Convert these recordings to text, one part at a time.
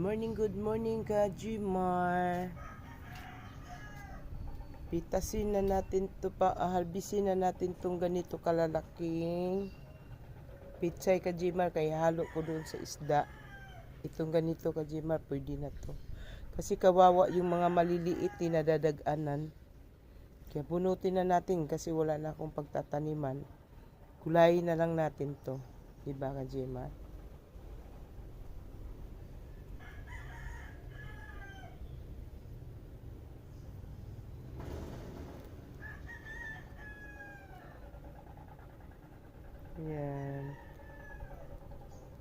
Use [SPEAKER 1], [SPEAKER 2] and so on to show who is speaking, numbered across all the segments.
[SPEAKER 1] morning, good morning ka, Jimar. Pitasin na natin to pa, harbisin na natin tong ganito kalalaking pitsay ka, Jimar, kaya halo ko doon sa isda. Itong ganito ka, Jimar, pwede na to. Kasi kawawa yung mga maliliit, tinadadaganan. Kaya bunutin na natin kasi wala na akong pagtataniman. Gulayin na lang natin to. Diba ka, Jimar? Yan.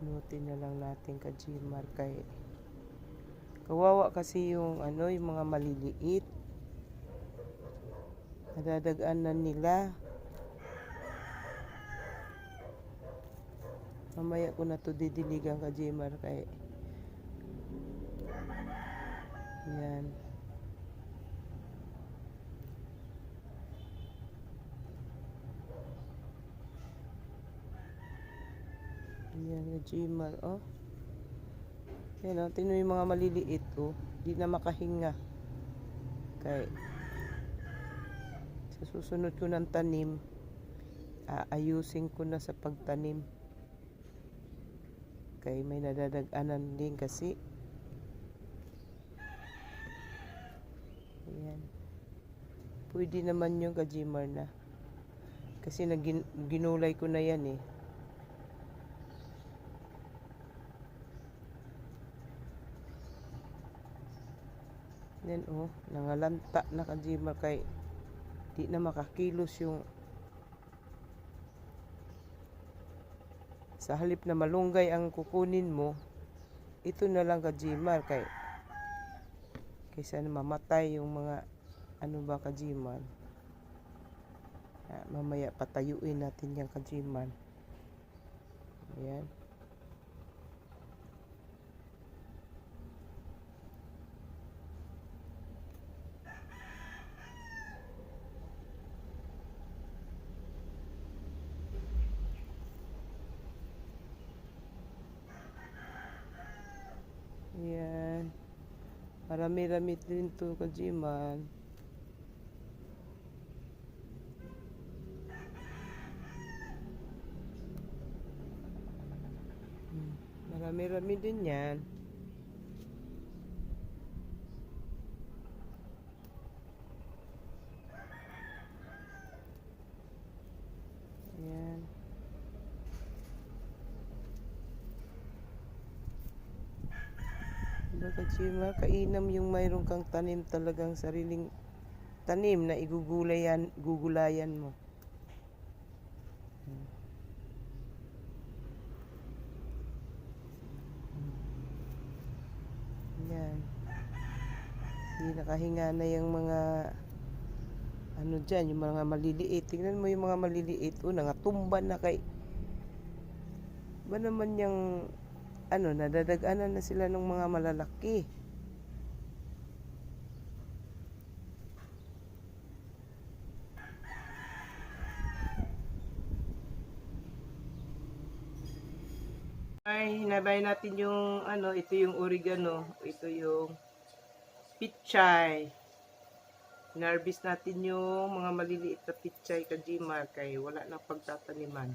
[SPEAKER 1] Bunutin na lang natin ka, Jimar, kay kawawa kasi yung ano, yung mga maliliit. Nadadaganan nila. Mamaya ko na to didiligan ka, Jimar, kay yan. Yan na Jimar, oh. Yan oh, tino yung mga maliliit, oh. Di na makahinga. Kay, sa susunod ko ng tanim, aayusin ko na sa pagtanim. Kay may nadadaganan din kasi. Ayan. Pwede naman yung kajimar na. Kasi nagin, ginulay ko na yan eh. Yan oh, nangalanta na kajimar kay di na makakilos yung sa halip na malunggay ang kukunin mo ito na lang kajimar kay kaysa na mamatay yung mga ano ba kajimar Ah, mamaya patayuin natin yung kajimar ayan Ayan. Marami-rami din to kajiman. Hmm, Marami-rami din yan. Ayan. Baka Chima, kainam yung mayroon kang tanim talagang sariling tanim na igugulayan, gugulayan mo. Yan. Hindi nakahinga na yung mga ano dyan, yung mga maliliit. Tingnan mo yung mga maliliit. O, nangatumba na kay... Ba naman yung ano, nadadaganan na sila ng mga malalaki. Ay, hinabay natin yung ano, ito yung oregano, ito yung pichay. Narbis natin yung mga maliliit na pichay kajimar kay wala nang pagtataniman.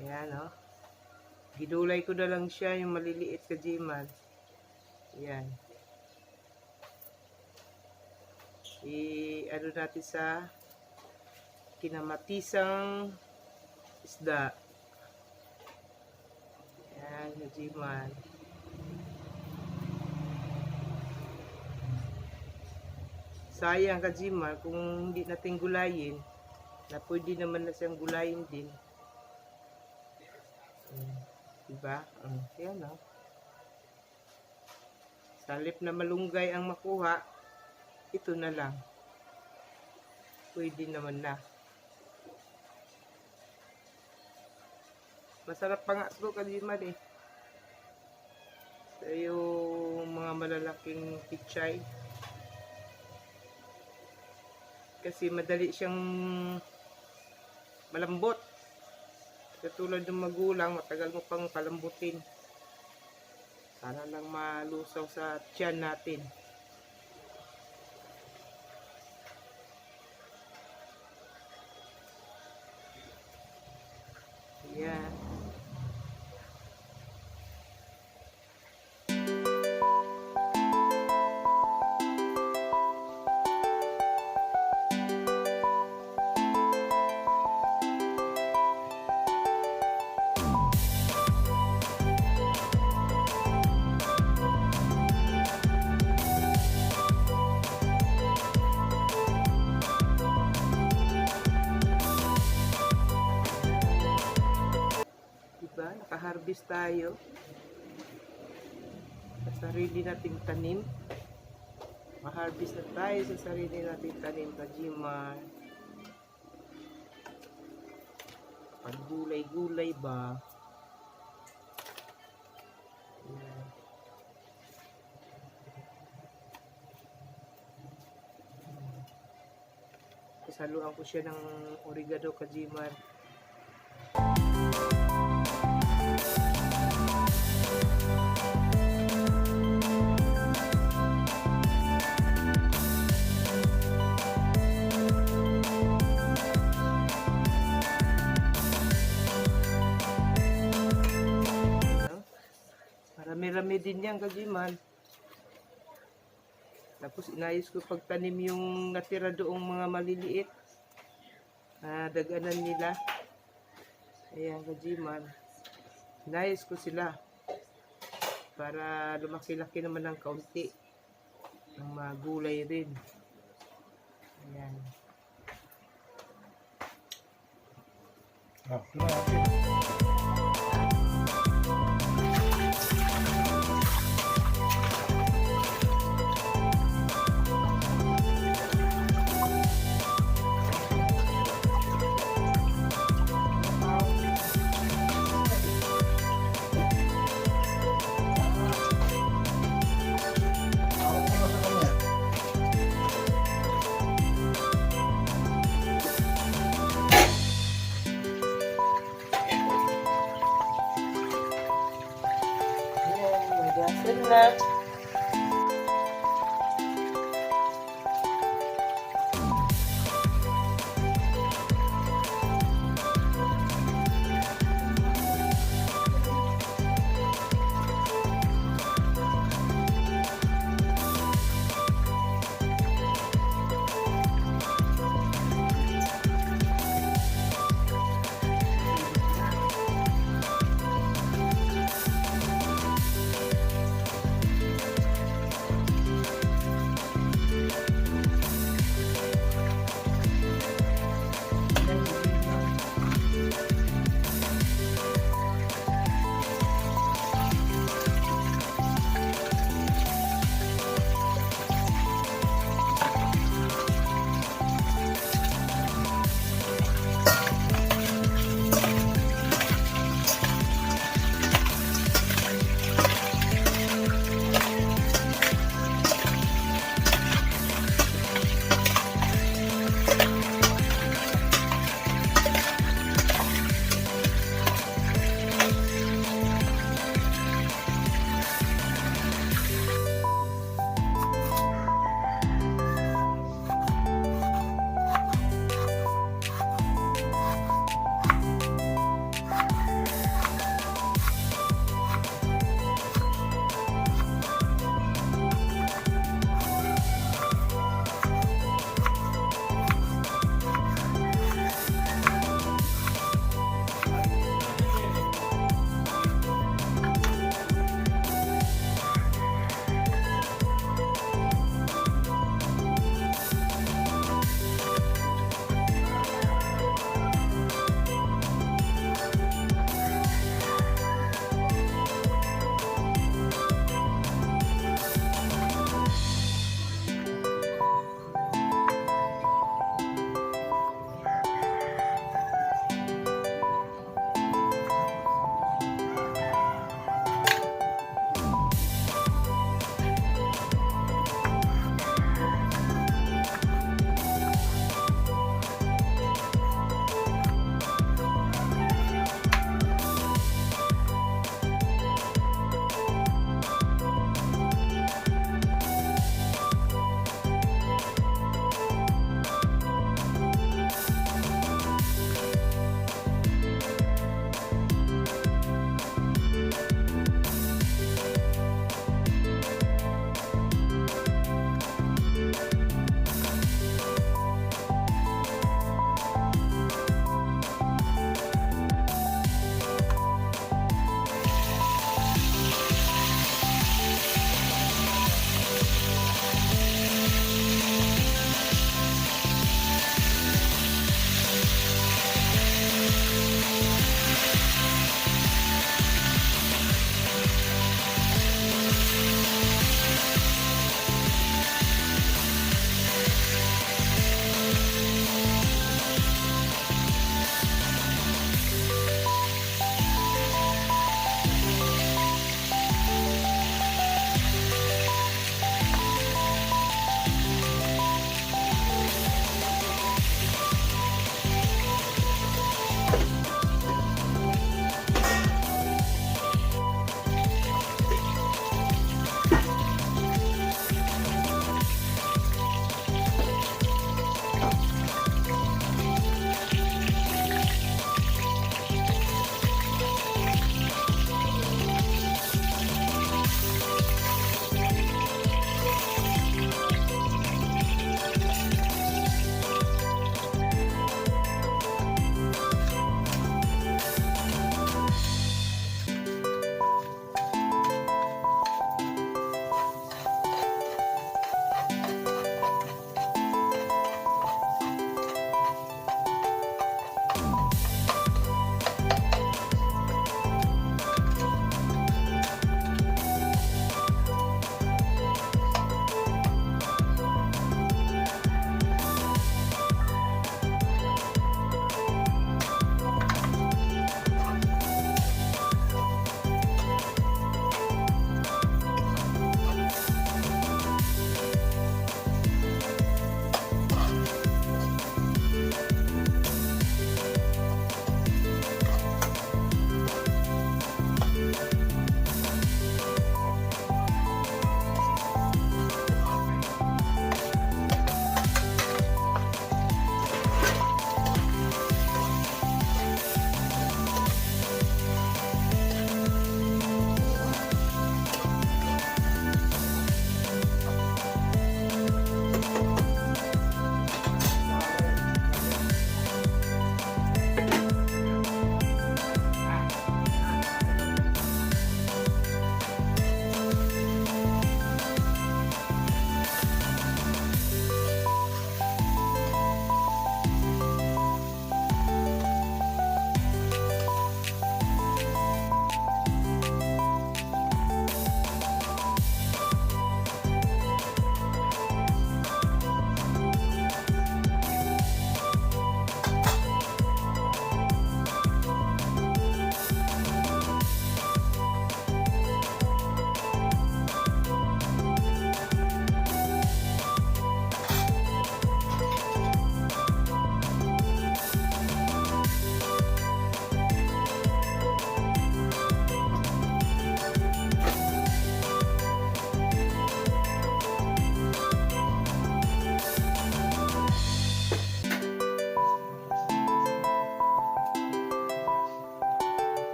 [SPEAKER 1] Ayan, oh. Gidulay ko na lang siya yung maliliit ka jiman. Yan. I ano natin sa kinamatisang isda. Yan, ka jiman. Sayang ka jiman kung hindi natin gulayin na pwede naman na siyang gulayin din. Mm. Diba? Mm. Yan o. Salip na malunggay ang makuha, ito na lang. Pwede naman na. Masarap pa nga ito kadimad eh. So, yung mga malalaking pichay. Kasi madali siyang malambot. Katulad ng magulang, matagal mo pang palambutin. Para lang malusaw sa tiyan natin. Diba? Nakaharvest tayo. Sa sarili nating tanim. Maharvest na tayo sa sarili nating tanim. Kajimar. Paggulay-gulay ba? Kasaluhan ko siya ng oregano kajimar. No? Marami-rami din yan, kajiman. Tapos inayos ko pagtanim yung natira doong mga maliliit. Na daganan nila. Ayan, kajiman. Inayos ko sila. Para lumaki-laki naman ng kaunti. Ng mga gulay rin. Ayan.
[SPEAKER 2] Ah, ito
[SPEAKER 1] na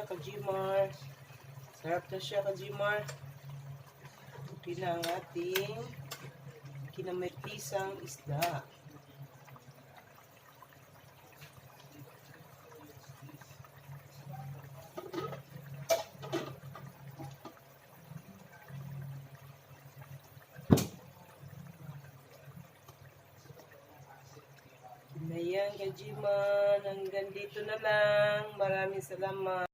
[SPEAKER 1] siya, Kajimar. Sarap na siya, Kajimar. Buti na ang ating kinamitisang isda. Ayan, Kajiman. Hanggang dito na lang. Maraming salamat.